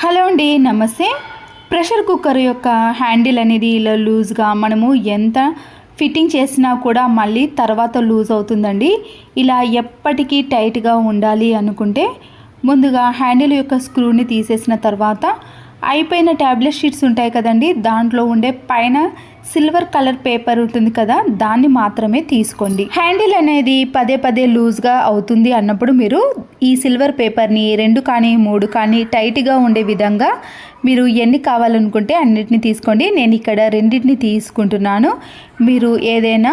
Hello అండి నమస్తే. Pressure cooker యొక్క హ్యాండిల్ అనేది ఇలా లూజ్గా మనము ఎంత ఫిట్టింగ్ చేసినా కూడా మళ్ళీ తర్వాత లూజ్ అవుతుందండి. ఇలా ఎప్పటికీ టైట్గా ఉండాలి అనుకుంటే ముందుగా హ్యాండిల్ యొక్క స్క్రూని తీసేసిన తర్వాత అయిపోయిన ట్యాబ్లెట్ షీట్స్ ఉంటాయి కదండి దాంట్లో ఉండే పైన సిల్వర్ కలర్ పేపర్ ఉంటుంది కదా దాన్ని మాత్రమే తీసుకోండి. హ్యాండిల్ అనేది పదే పదే లూజ్గా అవుతుంది అన్నప్పుడు మీరు ఈ సిల్వర్ పేపర్ని రెండు కానీ మూడు కానీ టైట్గా ఉండే విధంగా మీరు ఎన్ని కావాలనుకుంటే అన్నిటిని తీసుకోండి. నేను ఇక్కడ రెండింటిని తీసుకుంటున్నాను. మీరు ఏదైనా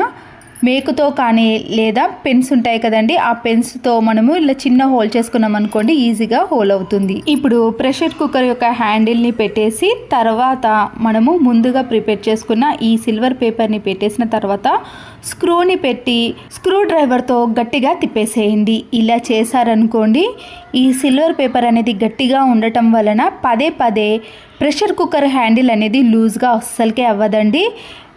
మేకుతో కానీ లేదా పెన్స్ ఉంటాయి కదండి ఆ పెన్స్తో మనము ఇలా చిన్న హోల్ చేసుకున్నాం అనుకోండి ఈజీగా హోల్ అవుతుంది. ఇప్పుడు ప్రెషర్ కుక్కర్ యొక్క హ్యాండిల్ని పెట్టేసి తర్వాత మనము ముందుగా ప్రిపేర్ చేసుకున్న ఈ సిల్వర్ పేపర్ని పెట్టేసిన తర్వాత స్క్రూని పెట్టి స్క్రూ డ్రైవర్తో గట్టిగా తిప్పేసేయండి. ఇలా చేశారనుకోండి ఈ సిల్వర్ పేపర్ అనేది గట్టిగా ఉండటం వలన పదే పదే ప్రెషర్ కుక్కర్ హ్యాండిల్ అనేది లూజ్గా అస్సలకే అవ్వదండి.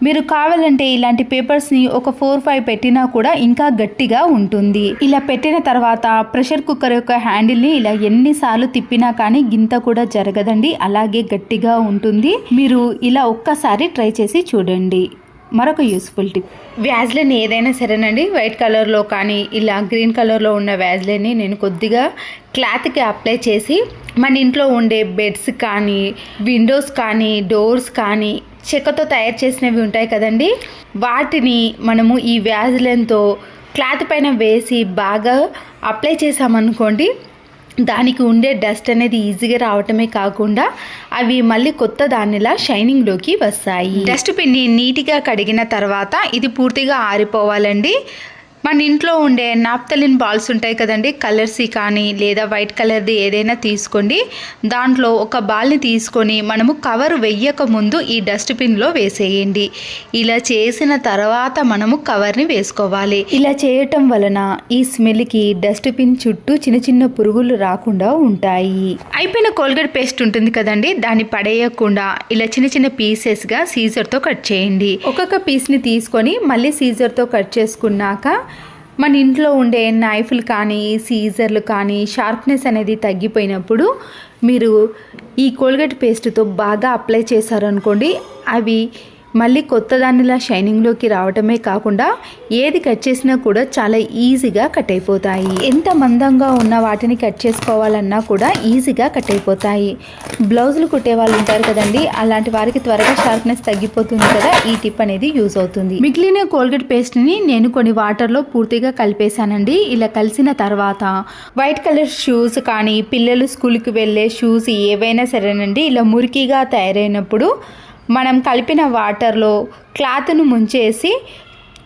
మీరు కావాలంటే ఇలాంటి పేపర్స్ని ఒక ఫోర్ ఫైవ్ పెట్టినా కూడా ఇంకా గట్టిగా ఉంటుంది. ఇలా పెట్టిన తర్వాత ప్రెషర్ కుక్కర్ యొక్క హ్యాండిల్ని ఇలా ఎన్నిసార్లు తిప్పినా కానీ గింత కూడా జరగదండి. అలాగే గట్టిగా ఉంటుంది. మీరు ఇలా ఒక్కసారి ట్రై చేసి చూడండి. మరొక యూస్ఫుల్ టిప్. వ్యాజ్లైన్ ఏదైనా సరేనండి. వైట్ కలర్లో కానీ ఇలా గ్రీన్ కలర్లో ఉన్న వ్యాజ్లైన్ని నేను కొద్దిగా క్లాత్కి అప్లై చేసి మన ఇంట్లో ఉండే బెడ్స్ కానీ విండోస్ కానీ డోర్స్ కానీ చెక్కతో తయారు చేసినవి ఉంటాయి కదండి. వాటిని మనము ఈ వ్యాజ్లైన్తో క్లాత్ పైన వేసి బాగా అప్లై చేసామనుకోండి దానికి ఉండే డస్ట్ అనేది ఈజీగా రావటమే కాకుండా అవి మళ్ళీ కొత్త దానిలా షైనింగ్లోకి వస్తాయి. డస్ట్ పిన్ని నీట్గా కడిగిన తర్వాత ఇది పూర్తిగా ఆరిపోవాలండి. మన ఇంట్లో ఉండే నాప్తలిన్ బాల్స్ ఉంటాయి కదండి కలర్స్ కానీ లేదా వైట్ కలర్ది ఏదైనా తీసుకోండి. దాంట్లో ఒక బాల్ని తీసుకొని మనము కవర్ వెయ్యక ముందు ఈ డస్ట్బిన్లో వేసేయండి. ఇలా చేసిన తర్వాత మనము కవర్ని వేసుకోవాలి. ఇలా చేయటం వలన ఈ స్మెల్కి డస్ట్బిన్ చుట్టూ చిన్న చిన్న పురుగులు రాకుండా ఉంటాయి. అయిపోయిన కోల్గేట్ పేస్ట్ ఉంటుంది కదండి దాన్ని పడేయకుండా ఇలా చిన్న చిన్న పీసెస్గా సీజర్తో కట్ చేయండి. ఒక్కొక్క పీస్ని తీసుకొని మళ్ళీ సీజర్తో కట్ చేసుకున్నాక మన ఇంట్లో ఉండే నైఫ్లు కానీ సీజర్లు కానీ షార్ప్నెస్ అనేది తగ్గిపోయినప్పుడు మీరు ఈ కోల్గేట్ పేస్ట్తో బాగా అప్లై చేశారనుకోండి అవి మళ్ళీ కొత్త దానిలా షైనింగ్లోకి రావటమే కాకుండా ఏది కట్ చేసినా కూడా చాలా ఈజీగా కట్ అయిపోతాయి. ఎంత మందంగా ఉన్న వాటిని కట్ చేసుకోవాలన్నా కూడా ఈజీగా కట్ అయిపోతాయి. బ్లౌజులు కుట్టే వాళ్ళు ఉంటారు కదండి అలాంటి వారికి త్వరగా షార్ప్నెస్ తగ్గిపోతుంది కదా ఈ టిప్ అనేది యూజ్ అవుతుంది. మిగిలిన కోల్గేట్ పేస్ట్ని నేను కొన్ని వాటర్లో పూర్తిగా కలిపేశానండి. ఇలా కలిసిన తర్వాత వైట్ కలర్ షూస్ కానీ పిల్లలు స్కూల్కి వెళ్ళే షూస్ ఏవైనా సరేనండి ఇలా మురికిగా తయారైనప్పుడు మనం కలిపిన వాటర్లో క్లాత్ను ముంచేసి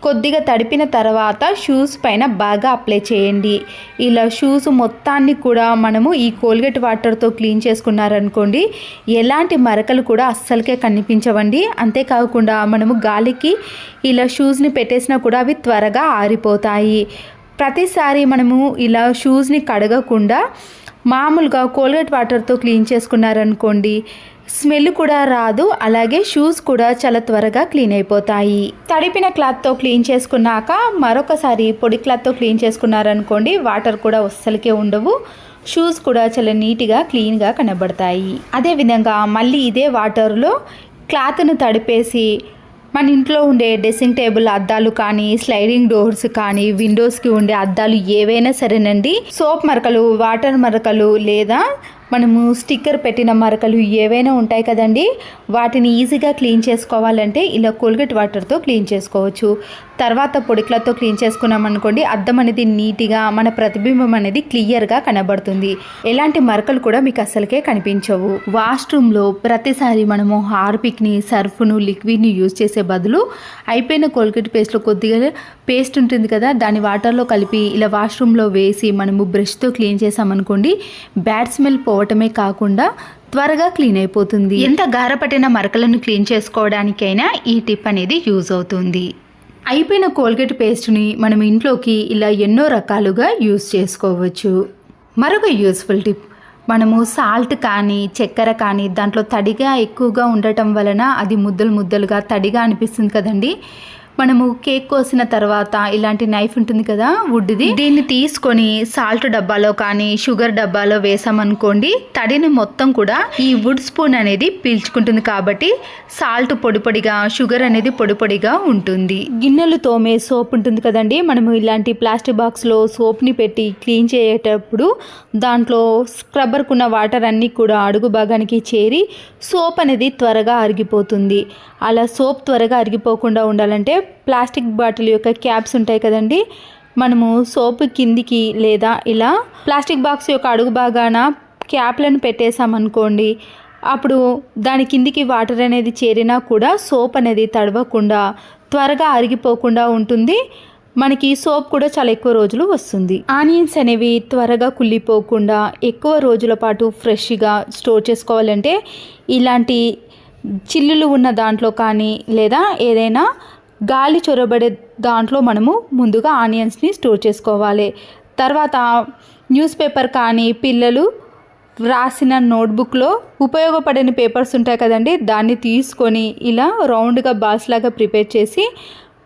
కొద్దిగా తడిపిన తర్వాత షూస్ పైన బాగా అప్లై చేయండి. ఇలా షూస్ మొత్తాన్ని కూడా మనము ఈ కోల్గేట్ వాటర్తో క్లీన్ చేసుకున్నారనుకోండి ఎలాంటి మరకలు కూడా అస్సలకే కనిపించవండి. అంతేకాకుండా మనము గాలికి ఇలా షూస్ని పెట్టేసినా కూడా అవి త్వరగా ఆరిపోతాయి. ప్రతిసారి మనము ఇలా షూస్ని కడగకుండా మామూలుగా కోల్గేట్ వాటర్తో క్లీన్ చేసుకున్నారనుకోండి స్మెల్ కూడా రాదు అలాగే షూస్ కూడా చాలా త్వరగా క్లీన్ అయిపోతాయి. తడిపిన క్లాత్తో క్లీన్ చేసుకున్నాక మరొకసారి పొడి క్లాత్తో క్లీన్ చేసుకున్నారనుకోండి వాటర్ కూడా అస్సలకే ఉండవు. షూస్ కూడా చాలా నీట్గా క్లీన్గా కనబడతాయి. అదేవిధంగా మళ్ళీ ఇదే వాటర్లో క్లాత్ను తడిపేసి మన ఇంట్లో ఉండే డ్రెస్సింగ్ టేబుల్ అద్దాలు కానీ స్లైడింగ్ డోర్స్ కానీ విండోస్కి ఉండే అద్దాలు ఏవైనా సరేనండి. సోప్ మరకలు వాటర్ మరకలు లేదా మనము స్టిక్కర్ పెట్టిన మరకలు ఏవైనా ఉంటాయి కదండి వాటిని ఈజీగా క్లీన్ చేసుకోవాలంటే ఇలా కోల్గేట్ వాటర్తో క్లీన్ చేసుకోవచ్చు. తర్వాత పొడిక్లతో క్లీన్ చేసుకున్నాం అనుకోండి అద్దం అనేది నీట్గా మన ప్రతిబింబం అనేది క్లియర్గా కనబడుతుంది. ఎలాంటి మరకలు కూడా మీకు అసలుకే కనిపించవు. వాష్రూమ్లో ప్రతిసారి మనము హార్పిక్ని సర్ఫ్ను లిక్విడ్ని యూజ్ చేసే బదులు అయిపోయిన కోల్గేట్ పేస్ట్లో కొద్దిగా పేస్ట్ ఉంటుంది కదా దాన్ని వాటర్లో కలిపి ఇలా వాష్రూమ్లో వేసి మనము బ్రష్తో క్లీన్ చేసామనుకోండి బ్యాడ్ స్మెల్ పోవటమే కాకుండా త్వరగా క్లీన్ అయిపోతుంది. ఎంత గారపట్టిన మరకలను క్లీన్ చేసుకోవడానికైనా ఈ టిప్ అనేది యూజ్ అవుతుంది. అయిపోయిన కోల్గేట్ పేస్ట్ని మనం ఇంట్లోకి ఇలా ఎన్నో రకాలుగా యూజ్ చేసుకోవచ్చు. మరొక యూస్ఫుల్ టిప్ మనము సాల్ట్ కానీ చక్కెర కానీ దాంట్లో తడిగా ఎక్కువగా ఉండటం వలన అది ముద్దలు ముద్దలుగా తడిగా అనిపిస్తుంది కదండి. మనము కేక్ కోసిన తర్వాత ఇలాంటి నైఫ్ ఉంటుంది కదా వుడ్ది దీన్ని తీసుకొని సాల్ట్ డబ్బాలో కానీ షుగర్ డబ్బాలో వేసామనుకోండి తడిని మొత్తం కూడా ఈ వుడ్ స్పూన్ అనేది పీల్చుకుంటుంది కాబట్టి సాల్ట్ పొడి పొడిగా షుగర్ అనేది పొడి పొడిగా ఉంటుంది. గిన్నెలు తోమే సోప్ ఉంటుంది కదండి మనము ఇలాంటి ప్లాస్టిక్ బాక్స్లో సోప్ని పెట్టి క్లీన్ చేయేటప్పుడు దాంట్లో స్క్రబ్బర్కున్న వాటర్ అన్నీ కూడా అడుగు భాగానికి చేరి సోప్ అనేది త్వరగా అరిగిపోతుంది. అలా సోప్ త్వరగా అరిగిపోకుండా ఉండాలంటే ప్లాస్టిక్ బాటిల్ యొక్క క్యాప్స్ ఉంటాయి కదండి. మనము సోప్ కిందికి లేదా ఇలా ప్లాస్టిక్ బాక్స్ యొక్క అడుగు భాగాన క్యాప్లను పెట్టేసామనుకోండి అప్పుడు దాని కిందికి వాటర్ అనేది చేరినా కూడా సోప్ అనేది తడవకుండా త్వరగా అరిగిపోకుండా ఉంటుంది. మనకి సోప్ కూడా చాలా ఎక్కువ రోజులు వస్తుంది. ఆనియన్స్ అనేవి త్వరగా కుళ్ళిపోకుండా ఎక్కువ రోజుల పాటు ఫ్రెష్గా స్టోర్ చేసుకోవాలంటే ఇలాంటి చిల్లులు ఉన్న దాంట్లో కానీ లేదా ఏదైనా గాలి చొరబడే దాంట్లో మనము ముందుగా ఆనియన్స్ని స్టోర్ చేసుకోవాలి. తర్వాత న్యూస్ పేపర్ కానీ పిల్లలు రాసిన నోట్బుక్లో ఉపయోగపడని పేపర్స్ ఉంటాయి కదండి దాన్ని తీసుకొని ఇలా రౌండ్గా బాల్స్ లాగా ప్రిపేర్ చేసి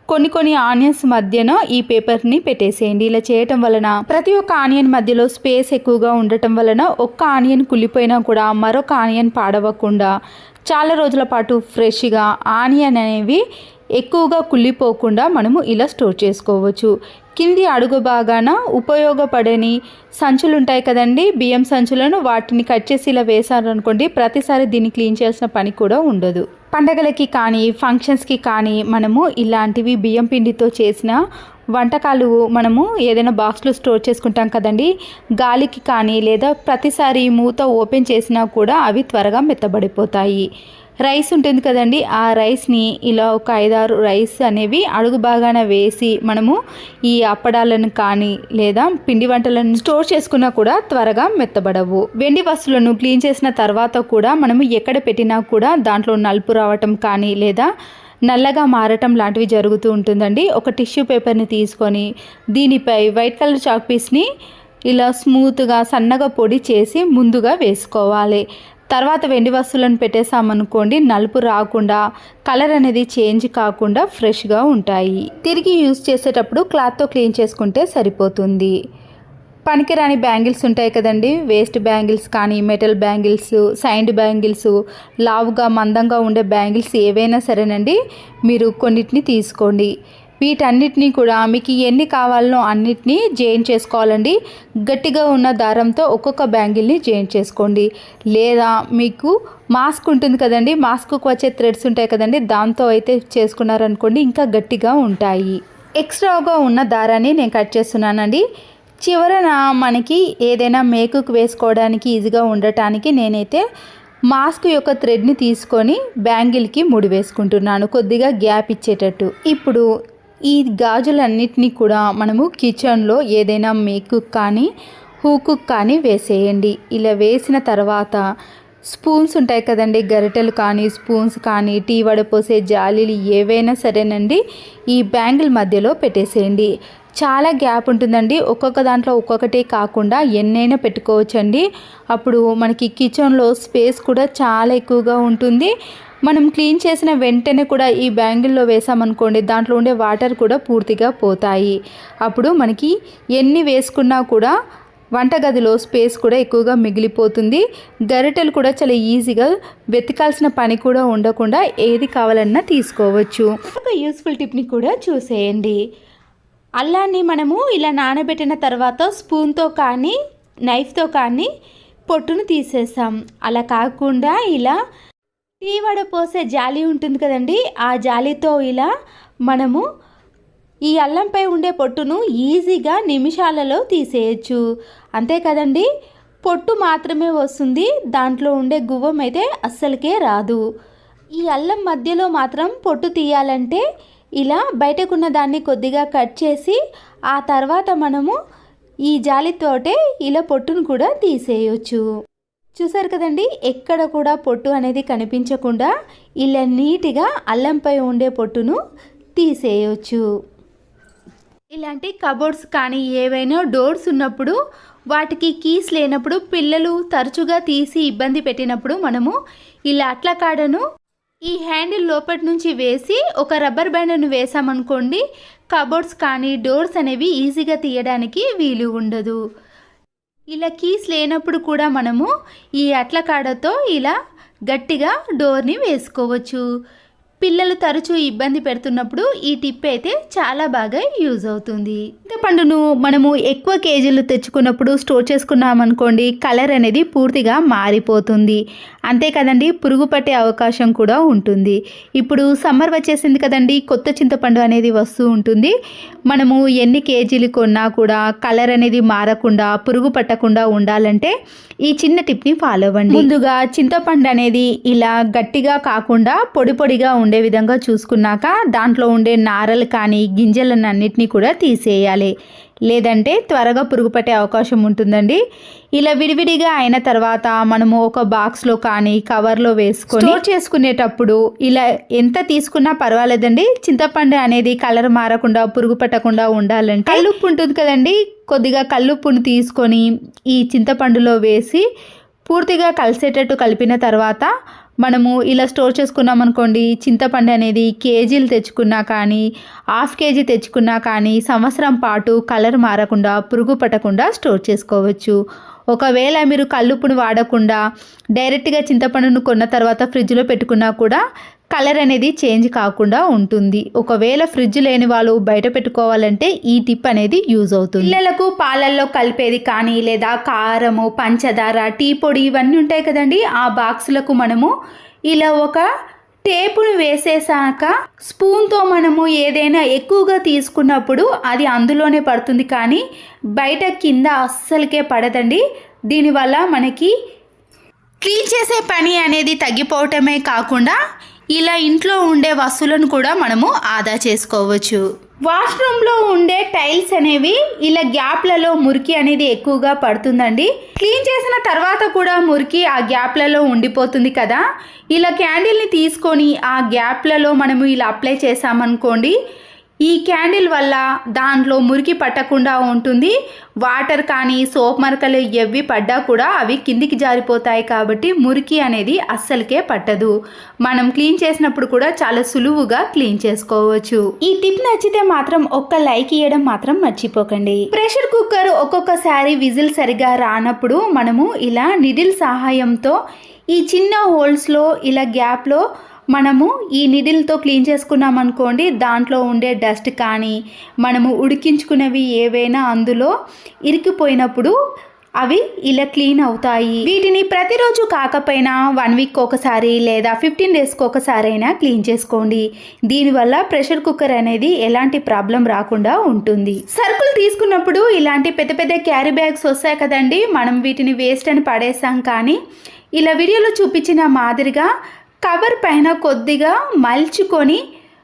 కొన్ని కొన్ని ఆనియన్స్ మధ్యన ఈ పేపర్ని పెట్టేసేయండి. ఇలా చేయటం వలన ప్రతి ఒక్క ఆనియన్ మధ్యలో స్పేస్ ఎక్కువగా ఉండటం వలన ఒక్క ఆనియన్ కుళ్ళిపోయినా కూడా మరొక ఆనియన్ పాడవకుండా చాలా రోజుల పాటు ఫ్రెష్గా ఆనియన్ అనేవి ఎక్కువగా కుళ్ళిపోకుండా మనము ఇలా స్టోర్ చేసుకోవచ్చు. కింది అడుగు భాగాన ఉపయోగపడని సంచులు ఉంటాయి కదండి. బియ్యం సంచులను వాటిని కట్ చేసి ఇలా వేసారనుకోండి ప్రతిసారి దీన్ని క్లీన్ చేయాల్సిన పని కూడా ఉండదు. పండగలకి కానీ ఫంక్షన్స్కి కానీ మనము ఇలాంటివి బియ్యం పిండితో చేసిన వంటకాలు మనము ఏదైనా బాక్స్లో స్టోర్ చేసుకుంటాం కదండి. గాలికి కానీ లేదా ప్రతిసారి మూత ఓపెన్ చేసినా కూడా అవి త్వరగా మెత్తబడిపోతాయి. రైస్ ఉంటుంది కదండి ఆ రైస్ని ఇలా ఒక ఐదారు రైస్ అనేవి అడుగు బాగాన వేసి మనము ఈ అప్పడాలను కానీ లేదా పిండి వంటలను స్టోర్ చేసుకున్నా కూడా త్వరగా మెత్తబడవు. వెండి వస్తువులను క్లీన్ చేసిన తర్వాత కూడా మనము ఎక్కడ పెట్టినా కూడా దాంట్లో నలుపు రావటం కానీ లేదా నల్లగా మారటం లాంటివి జరుగుతూ ఉంటుందండి. ఒక టిష్యూ పేపర్ని తీసుకొని దీనిపై వైట్ కలర్ చాక్ పీస్ని ఇలా స్మూత్గా సన్నగా పొడి చేసి ముందుగా వేసుకోవాలి. తర్వాత వెండి వస్తువులను పెట్టేసామనుకోండి నలుపు రాకుండా కలర్ అనేది చేంజ్ కాకుండా ఫ్రెష్గా ఉంటాయి. తిరిగి యూజ్ చేసేటప్పుడు క్లాత్తో క్లీన్ చేసుకుంటే సరిపోతుంది. పనికిరాని బ్యాంగిల్స్ ఉంటాయి కదండి. వేస్ట్ బ్యాంగిల్స్ కానీ మెటల్ బ్యాంగిల్స్ సైండ్ బ్యాంగిల్స్ లావుగా మందంగా ఉండే బ్యాంగిల్స్ ఏవైనా సరేనండి. మీరు కొన్నిటిని తీసుకోండి. వీటన్నిటినీ కూడా మీకు ఎన్ని కావాలనో అన్నిటినీ జాయిన్ చేసుకోవాలండి. గట్టిగా ఉన్న దారంతో ఒక్కొక్క బ్యాంగిల్ని జాయిన్ చేసుకోండి. లేదా మీకు మాస్క్ ఉంటుంది కదండి మాస్క్కు వచ్చే థ్రెడ్స్ ఉంటాయి కదండి దాంతో అయితే చేసుకున్నారనుకోండి ఇంకా గట్టిగా ఉంటాయి. ఎక్స్ట్రాగా ఉన్న దారాన్ని నేను కట్ చేస్తున్నానండి. చివరన మనకి ఏదైనా మేకుకు వేసుకోవడానికి ఈజీగా ఉండటానికి నేనైతే మాస్క్ యొక్క థ్రెడ్ని తీసుకొని బ్యాంగిల్కి ముడి వేసుకుంటున్నాను కొద్దిగా గ్యాప్ ఇచ్చేటట్టు. ఇప్పుడు ఈ గాజులన్నిటినీ కూడా మనము కిచెన్లో ఏదైనా మేకు కానీ హూకు కానీ వేసేయండి. ఇలా వేసిన తర్వాత స్పూన్స్ ఉంటాయి కదండి గరిటెలు కానీ స్పూన్స్ కానీ టీ వడపోసే జాలీలు ఏవైనా సరేనండి ఈ బ్యాంగిల్ మధ్యలో పెట్టేసేయండి. చాలా గ్యాప్ ఉంటుందండి ఒక్కొక్క దాంట్లో ఒక్కొక్కటి కాకుండా ఎన్నైనా పెట్టుకోవచ్చండి. అప్పుడు మనకి కిచెన్లో స్పేస్ కూడా చాలా ఎక్కువగా ఉంటుంది. మనం క్లీన్ చేసిన వెంటనే కూడా ఈ బ్యాంగిల్లో వేసామనుకోండి దాంట్లో ఉండే వాటర్ కూడా పూర్తిగా పోతాయి. అప్పుడు మనకి ఎన్ని వేసుకున్నా కూడా వంటగదిలో స్పేస్ కూడా ఎక్కువగా మిగిలిపోతుంది. గరిటెలు కూడా చాలా ఈజీగా వెతకాల్సిన పని కూడా ఉండకుండా ఏది కావాలన్నా తీసుకోవచ్చు. ఒక యూస్ఫుల్ టిప్ని కూడా చూసేయండి. అల్లాన్ని మనము ఇలా నానబెట్టిన తర్వాత స్పూన్తో కానీ నైఫ్తో కానీ పొట్టును తీసేసాం అలా కాకుండా ఇలా టీ వడ పోసే జాలి ఉంటుంది కదండి. ఆ జాలితో ఇలా మనము ఈ అల్లంపై ఉండే పొట్టును ఈజీగా నిమిషాలలో తీసేయచ్చు. అంతే కదండి. పొట్టు మాత్రమే వస్తుంది. దాంట్లో ఉండే గువ్వం అయితే అస్సలకే రాదు. ఈ అల్లం మధ్యలో మాత్రం పొట్టు తీయాలంటే ఇలా బయటకున్న దాన్ని కొద్దిగా కట్ చేసి ఆ తర్వాత మనము ఈ జాలితోటే ఇలా పొట్టును కూడా తీసేయచ్చు. చూసారు కదండి ఎక్కడ కూడా పొట్టు అనేది కనిపించకుండా ఇలా నీట్గా అల్లంపై ఉండే పొట్టును తీసేయచ్చు. ఇలాంటి కబోర్డ్స్ కానీ ఏవైనా డోర్స్ ఉన్నప్పుడు వాటికి కీస్ లేనప్పుడు పిల్లలు తరచుగా తీసి ఇబ్బంది పెట్టినప్పుడు మనము ఇలా అట్ల కాడను ఈ హ్యాండిల్ లోపటి నుంచి వేసి ఒక రబ్బర్ బ్యాండ్ను వేసామనుకోండి కబోర్డ్స్ కానీ డోర్స్ అనేవి ఈజీగా తీయడానికి వీలు ఉండదు. ఇలా కీస్ లేనప్పుడు కూడా మనము ఈ అట్ల కాడతో ఇలా గట్టిగా డోర్ని వేసుకోవచ్చు. పిల్లలు తరచూ ఇబ్బంది పెడుతున్నప్పుడు ఈ టిప్ అయితే చాలా బాగా యూజ్ అవుతుంది. చింతపండును మనము ఎక్కువ కేజీలు తెచ్చుకున్నప్పుడు స్టోర్ చేసుకున్నామనుకోండి కలర్ అనేది పూర్తిగా మారిపోతుంది. అంతే కదండి పురుగు పట్టే అవకాశం కూడా ఉంటుంది. ఇప్పుడు సమ్మర్ వచ్చేసింది కదండి కొత్త చింతపండు అనేది వస్తూ ఉంటుంది. మనము ఎన్ని కేజీలు కొన్నా కూడా కలర్ అనేది మారకుండా పురుగు పట్టకుండా ఉండాలంటే ఈ చిన్న టిప్ని ఫాలో అవ్వండి. ముందుగా చింతపండు అనేది ఇలా గట్టిగా కాకుండా పొడి పొడిగా ఉండే విధంగా చూసుకున్నాక దాంట్లో ఉండే నారలు కానీ గింజలను అన్నిటినీ కూడా తీసేయాలి. లేదంటే త్వరగా పురుగు పట్టే అవకాశం ఉంటుందండి. ఇలా విడివిడిగా అయిన తర్వాత మనము ఒక బాక్స్లో కానీ కవర్లో వేసుకొని స్టోర్ చేసుకునేటప్పుడు ఇలా ఎంత తీసుకున్నా పర్వాలేదండి. చింతపండు అనేది కలర్ మారకుండా పురుగు పట్టకుండా ఉండాలంటే కల్లుప్పు ఉంటుంది కదండి. కొద్దిగా కల్లుప్పును తీసుకొని ఈ చింతపండులో వేసి పూర్తిగా కలిసేటట్టు కలిపిన తర్వాత మనము ఇలా స్టోర్ చేసుకున్నాం అనుకోండి చింతపండు అనేది కేజీలు తెచ్చుకున్నా కానీ హాఫ్ కేజీ తెచ్చుకున్నా కానీ సంవత్సరం పాటు కలర్ మారకుండా పురుగు పట్టకుండా స్టోర్ చేసుకోవచ్చు. ఒకవేళ మీరు కల్లుప్పును వాడకుండా డైరెక్ట్గా చింతపండును కొన్న తర్వాత ఫ్రిడ్జ్లో పెట్టుకున్నా కూడా కలర్ అనేది చేంజ్ కాకుండా ఉంటుంది. ఒకవేళ ఫ్రిడ్జ్ లేని వాళ్ళు బయట పెట్టుకోవాలంటే ఈ టిప్ అనేది యూజ్ అవుతుంది. పిల్లలకు పాలల్లో కలిపేది కానీ లేదా కారము పంచదార టీ పొడి ఇవన్నీ ఉంటాయి కదండి. ఆ బాక్సులకు మనము ఇలా ఒక టేపును వేసేసాక స్పూన్తో మనము ఏదైనా ఎక్కువగా తీసుకున్నప్పుడు అది అందులోనే పడుతుంది కానీ బయట కింద అస్సలకే పడదండి. దీనివల్ల మనకి క్లీన్ చేసే పని అనేది తగ్గిపోవటమే కాకుండా ఇలా ఇంట్లో ఉండే వస్తువులను కూడా మనము ఆదా చేసుకోవచ్చు. వాష్రూమ్లో ఉండే టైల్స్ అనేవి ఇలా గ్యాప్లలో మురికి అనేది ఎక్కువగా పడుతుందండి. క్లీన్ చేసిన తర్వాత కూడా మురికి ఆ గ్యాప్లలో ఉండిపోతుంది కదా. ఇలా క్యాండిల్ని తీసుకొని ఆ గ్యాప్లలో మనము ఇలా అప్లై చేసామనుకోండి ఈ క్యాండిల్ వల్ల దాంట్లో మురికి పట్టకుండా ఉంటుంది. వాటర్ కానీ సోప్ మరకలు ఎవ్వి పడ్డా కూడా అవి కిందికి జారిపోతాయి కాబట్టి మురికి అనేది అస్సలకే పట్టదు. మనం క్లీన్ చేసినప్పుడు కూడా చాలా సులువుగా క్లీన్ చేసుకోవచ్చు. ఈ టిప్ నచ్చితే మాత్రం ఒక్క లైక్ ఇవ్వడం మాత్రం మర్చిపోకండి. ప్రెషర్ కుక్కర్ ఒక్కొక్కసారి విజిల్ సరిగా రానప్పుడు మనము ఇలా నిడిల్ సహాయంతో ఈ చిన్న హోల్స్లో ఇలా గ్యాప్లో మనము ఈ నిడిల్తో క్లీన్ చేసుకున్నాం అనుకోండి దాంట్లో ఉండే డస్ట్ కానీ మనము ఉడికించుకునేవి ఏవైనా అందులో ఇరికిపోయినప్పుడు అవి ఇలా క్లీన్ అవుతాయి. వీటిని ప్రతిరోజు కాకపోయినా వన్ వీక్ ఒకసారి లేదా ఫిఫ్టీన్ డేస్కి ఒకసారి అయినా క్లీన్ చేసుకోండి. దీనివల్ల ప్రెషర్ కుక్కర్ అనేది ఎలాంటి ప్రాబ్లం రాకుండా ఉంటుంది. సరుకులు తీసుకున్నప్పుడు ఇలాంటి పెద్ద పెద్ద క్యారీ బ్యాగ్స్ వస్తాయి కదండి మనం వీటిని వేస్ట్ అని పడేసాం కానీ ఇలా వీడియోలో చూపించిన మాదిరిగా కవర్ పైన కొద్దిగా మల్చుకొని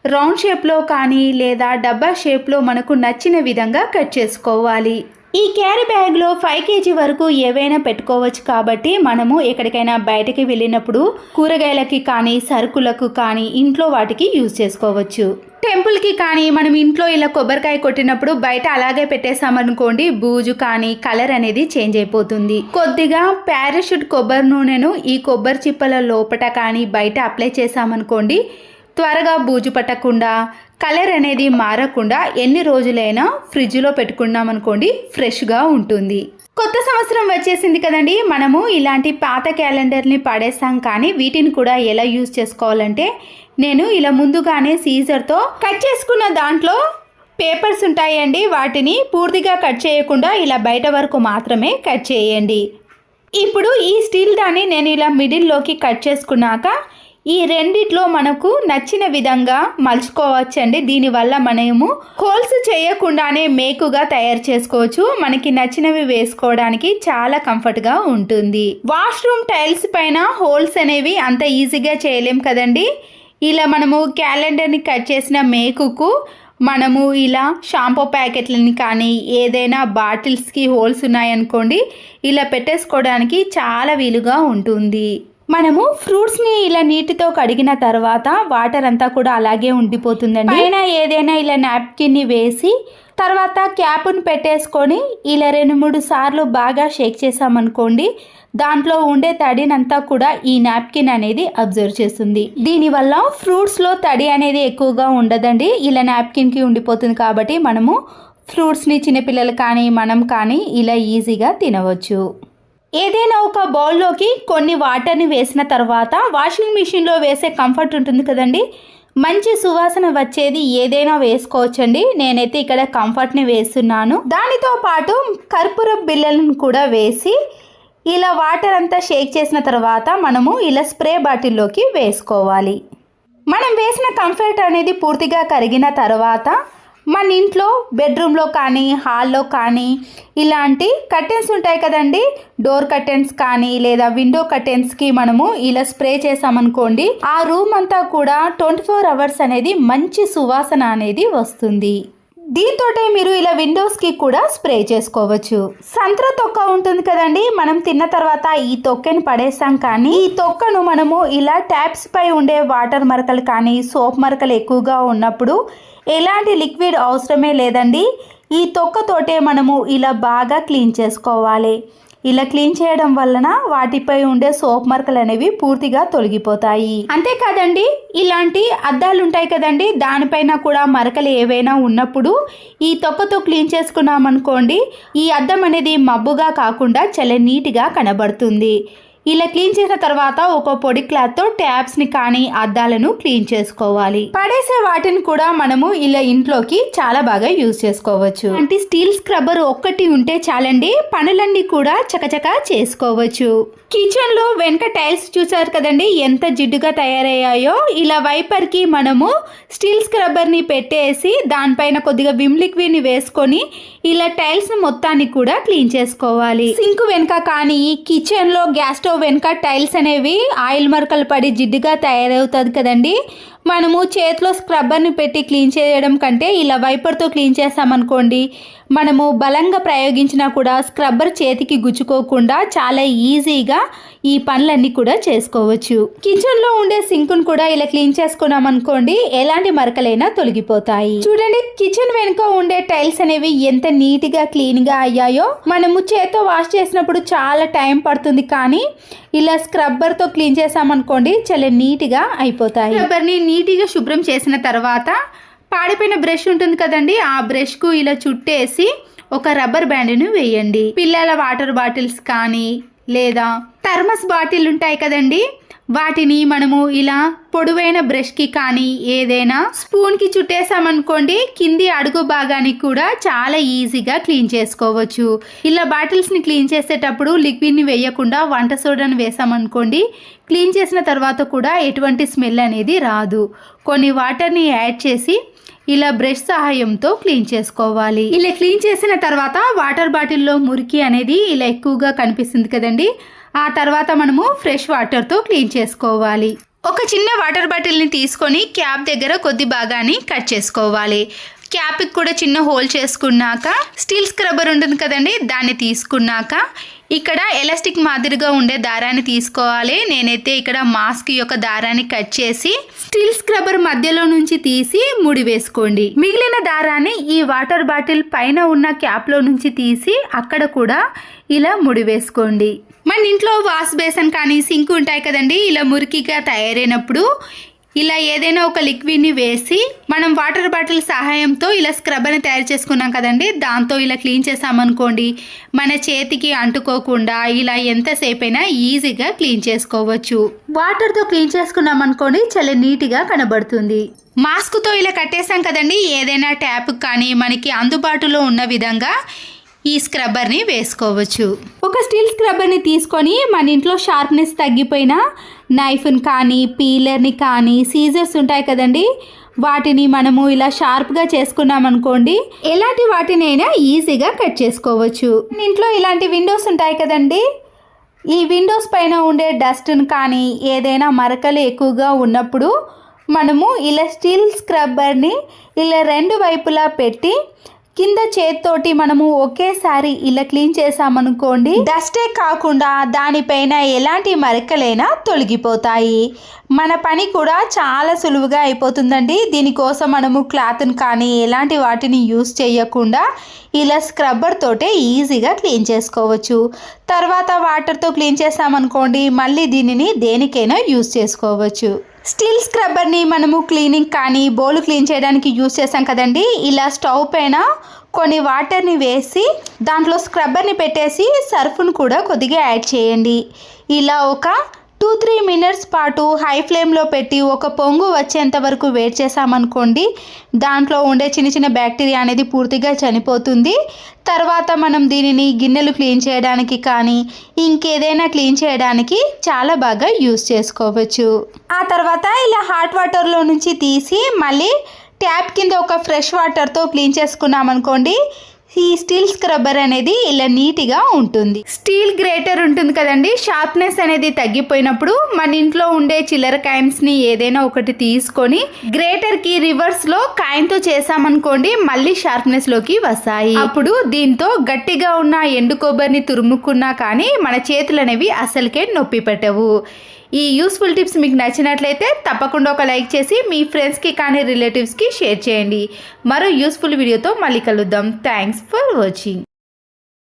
రౌండ్ షేప్లో కానీ లేదా డబ్బా షేప్లో మనకు నచ్చిన విధంగా కట్ చేసుకోవాలి. ఈ క్యారీ బ్యాగ్లో ఫైవ్ కేజీ వరకు ఏవైనా పెట్టుకోవచ్చు కాబట్టి మనము ఎక్కడికైనా బయటకి వెళ్ళినప్పుడు కూరగాయలకి కానీ సరుకులకు కానీ ఇంట్లో వాటికి యూజ్ చేసుకోవచ్చు. టెంపుల్కి కానీ మనం ఇంట్లో ఇలా కొబ్బరికాయ కొట్టినప్పుడు బయట అలాగే పెట్టేసామనుకోండి బూజు కానీ కలర్ అనేది చేంజ్ అయిపోతుంది. కొద్దిగా పారాషూట్ కొబ్బరి నూనెను ఈ కొబ్బరి చిప్పల లోపట కానీ బయట అప్లై చేసామనుకోండి త్వరగా బూజు పట్టకుండా కలర్ అనేది మారకుండా ఎన్ని రోజులైనా ఫ్రిడ్జ్లో పెట్టుకున్నాం అనుకోండి ఫ్రెష్గా ఉంటుంది. కొత్త సంవత్సరం వచ్చేసింది కదండి మనము ఇలాంటి పాత క్యాలెండర్ని పడేస్తాం కానీ వీటిని కూడా ఎలా యూజ్ చేసుకోవాలంటే నేను ఇలా ముందుగానే సీజర్తో కట్ చేసుకున్న దాంట్లో పేపర్స్ ఉంటాయండి వాటిని పూర్తిగా కట్ చేయకుండా ఇలా బయట వరకు మాత్రమే కట్ చేయండి. ఇప్పుడు ఈ స్టీల్ దాన్ని నేను ఇలా మిడిల్లోకి కట్ చేసుకున్నాక ఈ రెండిట్లో మనకు నచ్చిన విధంగా మలుచుకోవచ్చండి. దీనివల్ల మనము హోల్స్ చేయకుండానే మేకుగా తయారు చేసుకోవచ్చు. మనకి నచ్చినవి వేసుకోవడానికి చాలా కంఫర్ట్గా ఉంటుంది. వాష్రూమ్ టైల్స్ పైన హోల్స్ అనేవి అంత ఈజీగా చేయలేం కదండి. ఇలా మనము క్యాలెండర్ని కట్ చేసిన మేకుకు మనము ఇలా షాంపూ ప్యాకెట్లని కానీ ఏదైనా బాటిల్స్కి హోల్స్ ఉన్నాయనుకోండి ఇలా పెట్టేసుకోవడానికి చాలా వీలుగా ఉంటుంది. మనము ఫ్రూట్స్ని ఇలా నీటితో కడిగిన తర్వాత వాటర్ అంతా కూడా అలాగే ఉండిపోతుందండి. పైన ఏదైనా ఇలా నాప్కిన్ని వేసి తర్వాత క్యాప్ను పెట్టేసుకొని ఇలా రెండు మూడు సార్లు బాగా షేక్ చేసామనుకోండి దాంట్లో ఉండే తడినంతా కూడా ఈ నాప్కిన్ అనేది అబ్జర్వ్ చేస్తుంది. దీనివల్ల ఫ్రూట్స్లో తడి అనేది ఎక్కువగా ఉండదండి. ఇలా నాప్కిన్కి ఉండిపోతుంది కాబట్టి మనము ఫ్రూట్స్ని చిన్నపిల్లలు కానీ మనం కానీ ఇలా ఈజీగా తినవచ్చు. ఏదైనా ఒక బౌల్లోకి కొన్ని వాటర్ని వేసిన తర్వాత వాషింగ్ మిషన్లో వేసే కంఫర్ట్ ఉంటుంది కదండి. మంచి సువాసన వచ్చేది ఏదైనా వేసుకోవచ్చండి. నేనైతే ఇక్కడ కంఫర్ట్ని వేస్తున్నాను. దానితో పాటు కర్పూర బిళ్ళలను కూడా వేసి ఇలా వాటర్ అంతా షేక్ చేసిన తర్వాత మనము ఇలా స్ప్రే బాటిల్లోకి వేసుకోవాలి. మనం వేసిన కంఫర్ట్ అనేది పూర్తిగా కరిగిన తర్వాత మన ఇంట్లో బెడ్రూమ్లో కానీ హాల్లో కానీ ఇలాంటి కర్టెన్స్ ఉంటాయి కదండి. డోర్ కర్టెన్స్ కానీ లేదా విండో కర్టెన్స్కి మనము ఇలా స్ప్రే చేసామనుకోండి ఆ రూమ్ అంతా కూడా ట్వంటీ ఫోర్ అవర్స్ అనేది మంచి సువాసన అనేది వస్తుంది. దీంతో మీరు ఇలా విండోస్కి కూడా స్ప్రే చేసుకోవచ్చు. సంత్ర తొక్క ఉంటుంది కదండి. మనం తిన్న తర్వాత ఈ తొక్కని పడేస్తాం కానీ ఈ తొక్కను మనము ఇలా ట్యాప్స్ పై ఉండే వాటర్ మరకలు కానీ సోప్ మరకలు ఎక్కువగా ఉన్నప్పుడు ఎలాంటి లిక్విడ్ అవసరమే లేదండి. ఈ తొక్కతోటే మనము ఇలా బాగా క్లీన్ చేసుకోవాలి. ఇలా క్లీన్ చేయడం వలన వాటిపై ఉండే సోప్ మరకలు అనేవి పూర్తిగా తొలగిపోతాయి. అంతేకాదండి ఇలాంటి అద్దాలు ఉంటాయి కదండి దానిపైన కూడా మరకలు ఏవైనా ఉన్నప్పుడు ఈ తొక్కతో క్లీన్ చేసుకున్నామనుకోండి ఈ అద్దం అనేది మబ్బుగా కాకుండా చాలా నీట్గా కనబడుతుంది. ఇలా క్లీన్ చేసిన తర్వాత ఒక పొడి క్లాత్తో ట్యాబ్స్ని కానీ అద్దాలను క్లీన్ చేసుకోవాలి. పడేసే వాటిని కూడా మనము ఇలా ఇంట్లోకి చాలా బాగా యూజ్ చేసుకోవచ్చు. అంటే స్టీల్ స్క్రబ్బర్ ఒక్కటి ఉంటే చాలండి పనులన్నీ కూడా చకచక చేసుకోవచ్చు. కిచెన్లో వెనక టైల్స్ చూసారు కదండి ఎంత జిడ్డుగా తయారయ్యాయో. ఇలా వైపర్కి మనము స్టీల్ స్క్రబ్బర్ని పెట్టేసి దానిపైన కొద్దిగా విమ్ లిక్విడ్ని వేసుకొని ఇలా టైల్స్ మొత్తాన్ని కూడా క్లీన్ చేసుకోవాలి. సింక్ వెనక కానీ కిచెన్లో గ్యాస్ సో వెనుక టైల్స్ అనేవి ఆయిల్ మరకలు పడి జిడ్డుగా తయారవుతుంది కదండి. మనము చేతిలో స్క్రబ్బర్ని పెట్టి క్లీన్ చేయడం కంటే ఇలా వైపర్తో క్లీన్ చేస్తామనుకోండి మనము బలంగా ప్రయోగించినా కూడా స్క్రబ్బర్ చేతికి గుచ్చుకోకుండా చాలా ఈజీగా ఈ పనులన్నీ కూడా చేసుకోవచ్చు. కిచెన్లో ఉండే సింక్ను కూడా ఇలా క్లీన్ చేసుకున్నాం అనుకోండి ఎలాంటి మరకలైనా తొలగిపోతాయి. చూడండి కిచెన్ వెనుక ఉండే టైల్స్ అనేవి ఎంత నీట్గా క్లీన్గా అయ్యాయో. మనము చేత్తో వాష్ చేసినప్పుడు చాలా టైం పడుతుంది కానీ ఇలా స్క్రబ్బర్తో క్లీన్ చేసామనుకోండి చాలా నీట్గా అయిపోతాయి. స్క్రబ్బర్ని నీట్గా శుభ్రం చేసిన తర్వాత పాడిపోయిన బ్రష్ ఉంటుంది కదండి ఆ బ్రష్కు ఇలా చుట్టేసి ఒక రబ్బర్ బ్యాండ్ను వేయండి. పిల్లల వాటర్ బాటిల్స్ కానీ లేదా థర్మస్ బాటిల్ ఉంటాయి కదండి వాటిని మనము ఇలా పొడవైన బ్రష్కి కానీ ఏదైనా స్పూన్కి చుట్టేసామనుకోండి కింది అడుగు భాగానికి కూడా చాలా ఈజీగా క్లీన్ చేసుకోవచ్చు. ఇలా బాటిల్స్ని క్లీన్ చేసేటప్పుడు లిక్విడ్ని వేయకుండా వంట సోడాను వేసామనుకోండి క్లీన్ చేసిన తర్వాత కూడా ఎటువంటి స్మెల్ అనేది రాదు. కొన్ని వాటర్ని యాడ్ చేసి ఇలా బ్రష్ సహాయంతో క్లీన్ చేసుకోవాలి. ఇలా క్లీన్ చేసిన తర్వాత వాటర్ బాటిల్లో మురికి అనేది ఇలా ఎక్కువగా కనిపిస్తుంది కదండి ఆ తర్వాత మనము ఫ్రెష్ వాటర్తో క్లీన్ చేసుకోవాలి. ఒక చిన్న వాటర్ బాటిల్ని తీసుకొని క్యాప్ దగ్గర కొద్ది భాగాన్ని కట్ చేసుకోవాలి. క్యాప్కి కూడా చిన్న హోల్ చేసుకున్నాక స్టీల్ స్క్రబ్బర్ ఉంటుంది కదండి దాన్ని తీసుకున్నాక ఇక్కడ ఎలాస్టిక్ మాదిరిగా ఉండే దారాన్ని తీసుకోవాలి. నేనైతే ఇక్కడ మాస్క్ యొక్క దారాన్ని కట్ చేసి స్టీల్ స్క్రబ్బర్ మధ్యలో నుంచి తీసి ముడి వేసుకోండి. మిగిలిన దారాన్ని ఈ వాటర్ బాటిల్ పైన ఉన్న క్యాప్లో నుంచి తీసి అక్కడ కూడా ఇలా ముడి వేసుకోండి. మన ఇంట్లో వాష్ బేసన్ కానీ సింక్ ఉంటాయి కదండి ఇలా మురికిగా తయారైనప్పుడు ఇలా ఏదైనా ఒక లిక్విడ్ని వేసి మనం వాటర్ బాటిల్ సహాయంతో ఇలా స్క్రబ్బర్ని తయారు చేసుకున్నాం కదండి. దాంతో ఇలా క్లీన్ చేసామనుకోండి మన చేతికి అంటుకోకుండా ఇలా ఎంతసేపు అయినా ఈజీగా క్లీన్ చేసుకోవచ్చు. వాటర్తో క్లీన్ చేసుకున్నాం అనుకోండి చాలా నీట్గా కనబడుతుంది. మాస్క్తో ఇలా కట్టేసాం కదండి. ఏదైనా ట్యాప్ కానీ మనకి అందుబాటులో ఉన్న విధంగా ఈ స్క్రబ్బర్ని వేసుకోవచ్చు. ఒక స్టీల్ స్క్రబ్బర్ని తీసుకొని మన ఇంట్లో షార్ప్నెస్ తగ్గిపోయిన నైఫ్ని కానీ పీలర్ని కానీ సీజర్స్ ఉంటాయి కదండి వాటిని మనము ఇలా షార్ప్గా చేసుకున్నాం అనుకోండి ఎలాంటి వాటినైనా ఈజీగా కట్ చేసుకోవచ్చు. ఇంట్లో ఇలాంటి విండోస్ ఉంటాయి కదండి ఈ విండోస్ పైన ఉండే డస్ట్ని కానీ ఏదైనా మరకలు ఎక్కువగా ఉన్నప్పుడు మనము ఇలా స్టీల్ స్క్రబ్బర్ని ఇలా రెండు వైపులా పెట్టి కింద చేత్తోటి మనము ఒకేసారి ఇలా క్లీన్ చేసామనుకోండి డస్టే కాకుండా దానిపైన ఎలాంటి మరకలైనా తొలగిపోతాయి. మన పని కూడా చాలా సులువుగా అయిపోతుందండి. దీనికోసం మనము క్లాత్ని కానీ ఎలాంటి వాటిని యూస్ చేయకుండా ఇలా స్క్రబ్బర్ తోటే ఈజీగా క్లీన్ చేసుకోవచ్చు. తర్వాత వాటర్తో క్లీన్ చేసామనుకోండి మళ్ళీ దీనిని దేనికైనా యూస్ చేసుకోవచ్చు. స్టీల్ స్క్రబ్బర్ని మనము క్లీనింగ్ కానీ బోలు క్లీన్ చేయడానికి యూజ్ చేసాం కదండి. ఇలా స్టవ్ పైన కొన్ని వాటర్ని వేసి దాంట్లో స్క్రబ్బర్ని పెట్టేసి సర్ఫ్ను కూడా కొద్దిగా యాడ్ చేయండి. ఇలా ఒక టూ త్రీ మినిట్స్ పాటు హై ఫ్లేమ్లో పెట్టి ఒక పొంగు వచ్చేంత వరకు వెయిట్ చేసామనుకోండి దాంట్లో ఉండే చిన్న చిన్న బ్యాక్టీరియా అనేది పూర్తిగా చనిపోతుంది. తర్వాత మనం దీనిని గిన్నెలు క్లీన్ చేయడానికి కానీ ఇంకేదైనా క్లీన్ చేయడానికి చాలా బాగా యూస్ చేసుకోవచ్చు. ఆ తర్వాత ఇలా హాట్ వాటర్లో నుంచి తీసి మళ్ళీ ట్యాప్ కింద ఒక ఫ్రెష్ వాటర్తో క్లీన్ చేసుకున్నాం అనుకోండి ఈ స్టీల్ స్క్రబ్బర్ అనేది ఇలా నీట్గా ఉంటుంది. స్టీల్ గ్రేటర్ ఉంటుంది కదండి. షార్ప్నెస్ అనేది తగ్గిపోయినప్పుడు మన ఇంట్లో ఉండే చిల్లర కాయిన్స్ని ఏదైనా ఒకటి తీసుకొని గ్రేటర్కి రివర్స్లో కాయిన్తో చేసామనుకోండి మళ్ళీ షార్ప్నెస్లోకి వస్తాయి. అప్పుడు దీంతో గట్టిగా ఉన్న ఎండు కొబ్బరిని తురుముకున్నా కానీ మన చేతులు అనేవి అసలుకే నొప్పి పెట్టవు. ఈ యూస్ఫుల్ టిప్స్ మీకు నచ్చినట్లయితే తప్పకుండా ఒక లైక్ చేసి మీ ఫ్రెండ్స్కి కానీ రిలేటివ్స్కి షేర్ చేయండి. మరో యూస్ఫుల్ వీడియోతో మళ్ళీ కలుద్దాం. Thanks for watching